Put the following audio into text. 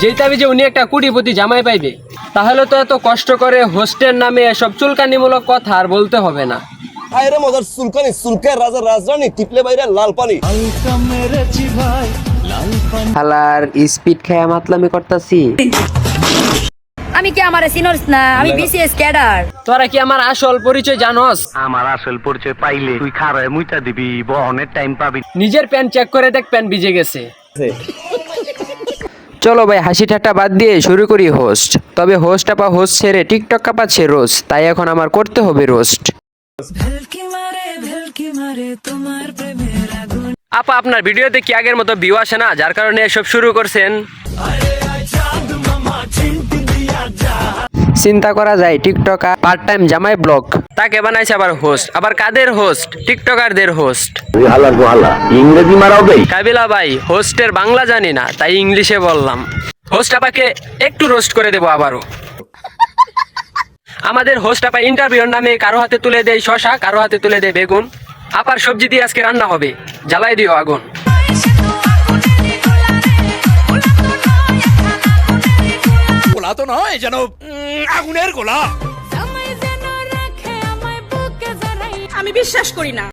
যেই তাবিজে উনি একটা কুড়িপতি জামাই পাইবে তাহলে তো এত কষ্ট করে হোস্টেল নামে এসব চুলকানিমূলক কথা আর বলতে হবে না। আরে মজার সুলকানি সুলকার রাজা রাজরানী টিপলে বাইরে লাল পানি। হালার স্পিড খেয়া মাতলামি করতাছি। আমি কি আমার না? আমি বিসিএস ক্যাডার। তোরা কি আমার আসল পরিচয় জানোস? আমার আসল পরিচয় পাইলে তুই খারায় মুইতা দিবি বহনের টাইম পাবি। নিজের প্যান্ট চেক করে দেখ প্যান্ট ভিজে গেছে। চলো ভাই হাসি ঠাট্টা বাদ দিয়ে শুরু করি হোস্ট তবে হোস্ট আপা হোস্ট ছেড়ে টিকটক কাপাচ্ছে রোজ তাই এখন আমার করতে হবে রোস্ট আপা আপনার ভিডিওতে কি আগের মতো ভিউ আসে না? যার কারণে এসব শুরু করছেন। চিন্তা করা যায় টিকটক পার্ট টাইম জামাই ব্লগ। তাকে বানাইছে আবার হোস্ট আবার কাদের হোস্ট টিকটকারদের হোস্ট ইংরেজি মারাও দেই। কাবিলা ভাই হোস্টের বাংলা জানি না তাই ইংলিশে বললাম। হোস্ট আপাকে একটু রোস্ট করে দেবো আবারও। আমাদের হোস্ট আপা ইন্টারভিউর নামে কারও হাতে তুলে দেয় শশা কারও হাতে তুলে দেয় বেগুন। আপার সবজি দিয়ে আজকে রান্না হবে। জ্বালাই দিও আগুন। গোলা তো নয় যেন উম, আগুনের গোলা। আমি বিশ্বাস করি না।